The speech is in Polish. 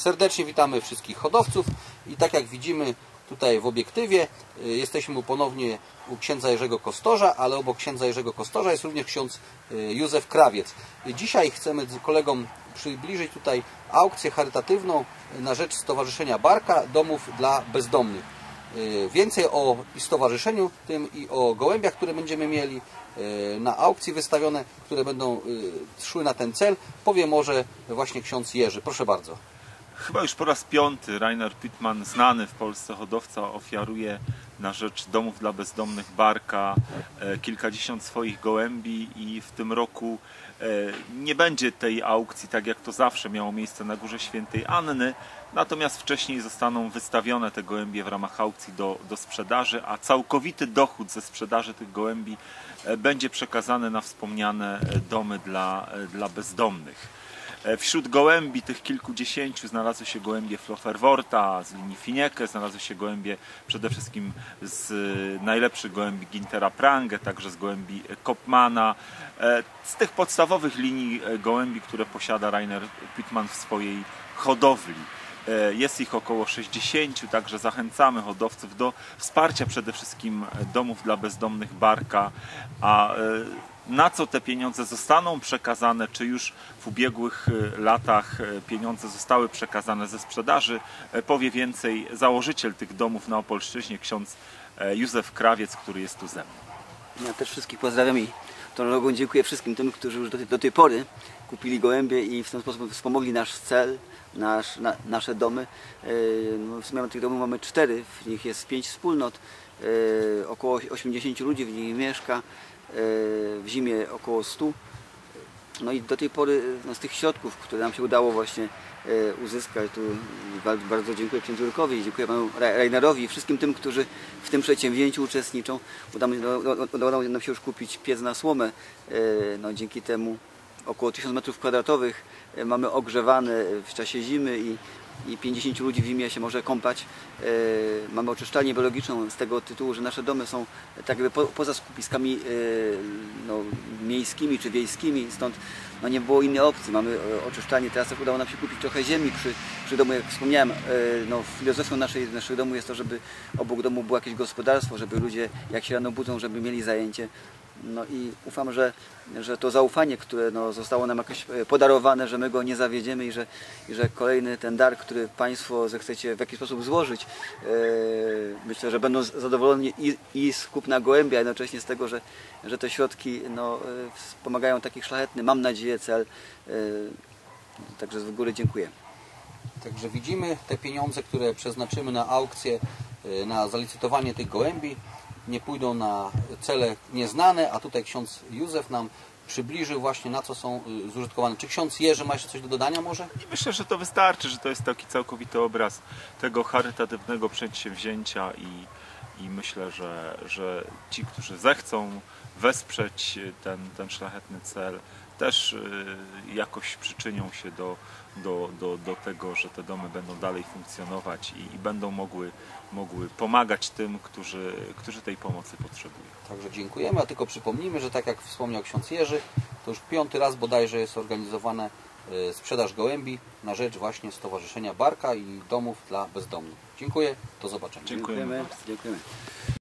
Serdecznie witamy wszystkich hodowców i tak jak widzimy tutaj w obiektywie y, jesteśmy ponownie u księdza Jerzego Kostorza, ale obok księdza Jerzego Kostorza jest również ksiądz y, Józef Krawiec. Y, Dzisiaj chcemy kolegom przybliżyć tutaj aukcję charytatywną na rzecz Stowarzyszenia Barka Domów dla Bezdomnych. Więcej o stowarzyszeniu tym i o gołębiach, które będziemy mieli na aukcji wystawione, które będą szły na ten cel, powie może właśnie ksiądz Jerzy. Proszę bardzo. Chyba już po raz piąty Rainer Pittman, znany w Polsce hodowca, ofiaruje na rzecz domów dla bezdomnych Barka e, kilkadziesiąt swoich gołębi i w tym roku e, nie będzie tej aukcji tak jak to zawsze miało miejsce na Górze Świętej Anny, natomiast wcześniej zostaną wystawione te gołębie w ramach aukcji do, do sprzedaży, a całkowity dochód ze sprzedaży tych gołębi e, będzie przekazany na wspomniane e, domy dla, e, dla bezdomnych. Wśród gołębi tych kilkudziesięciu znalazły się gołębie Floferworta z linii Finieke, znalazły się gołębie przede wszystkim z najlepszych gołębi Gintera Prange, także z gołębi Kopmana. Z tych podstawowych linii gołębi, które posiada Rainer Pittman w swojej hodowli. E, Jest ich około 60, także zachęcamy hodowców do wsparcia przede wszystkim domów dla bezdomnych Barka, a e, na co te pieniądze zostaną przekazane, czy już w ubiegłych e, latach pieniądze zostały przekazane ze sprzedaży, powie więcej założyciel tych domów na Opolszczyźnie, ksiądz Józef Krawiec, który jest tu ze mną. Ja też wszystkich pozdrawiam i tą dziękuję wszystkim tym, którzy już do, tej- do tej pory kupili gołębie i w ten sposób wspomogli nasz cel, nasz, na, nasze domy. Yy, no w sumie tych domów mamy cztery, w nich jest pięć wspólnot, yy, około 80 ludzi w nich mieszka, yy, w zimie około 100. No i do tej pory no, z tych środków, które nam się udało właśnie e, uzyskać, tu bardzo, bardzo dziękuję księdzu Jurkowi, dziękuję panu Rainerowi i wszystkim tym, którzy w tym przedsięwzięciu uczestniczą. Udało, nam się już kupić piec na słomę. E, No, dzięki temu około 1000 metrów kwadratowych e, mamy ogrzewane w czasie zimy i, i 50 ludzi w zimie się może kąpać. E, Mamy oczyszczalnię biologiczną z tego tytułu, że nasze domy są tak jakby po, poza skupiskami e, miejskimi czy wiejskimi, stąd no, nie było innej opcji. Mamy e, oczyszczalnię, teraz też udało nam się kupić trochę ziemi przy, przy domu, jak wspomniałem, e, no, filozofią naszej, naszych domu jest to, żeby obok domu było jakieś gospodarstwo, żeby ludzie jak się rano budzą, żeby mieli zajęcie. No i ufam, że, że to zaufanie, które no, zostało nam jakoś e, podarowane, że my go nie zawiedziemy i że, i że kolejny ten dar, który Państwo zechcecie w jakiś sposób złożyć, e, myślę, że będą zadowoleni i, i z kupna gołębia, jednocześnie z tego, że, że te środki no, e, wspomagają taki szlachetny, mam nadzieję, cel. E, Także z góry dziękuję. Także widzimy te pieniądze, które przeznaczymy na aukcję, na zalicytowanie tych gołębi, nie pójdą na cele nieznane, a tutaj ksiądz Józef nam przybliżył właśnie na co są y, zużytkowane. Czy ksiądz Jerzy ma jeszcze coś do dodania może? Myślę, że to wystarczy, że to jest taki całkowity obraz tego charytatywnego przedsięwzięcia i, i myślę, że, że ci, którzy zechcą wesprzeć ten, ten szlachetny cel, też y, jakoś przyczynią się do, do, do, do tego, że te domy będą dalej funkcjonować i, i będą mogły, mogły pomagać tym, którzy, którzy tej pomocy potrzebują. Także dziękujemy, a tylko przypomnijmy, że tak jak wspomniał ksiądz Jerzy, to już piąty raz bodajże jest organizowana y, sprzedaż gołębi na rzecz właśnie Stowarzyszenia Barka i domów dla bezdomnych. Dziękuję, do zobaczenia. Dziękujemy. dziękujemy.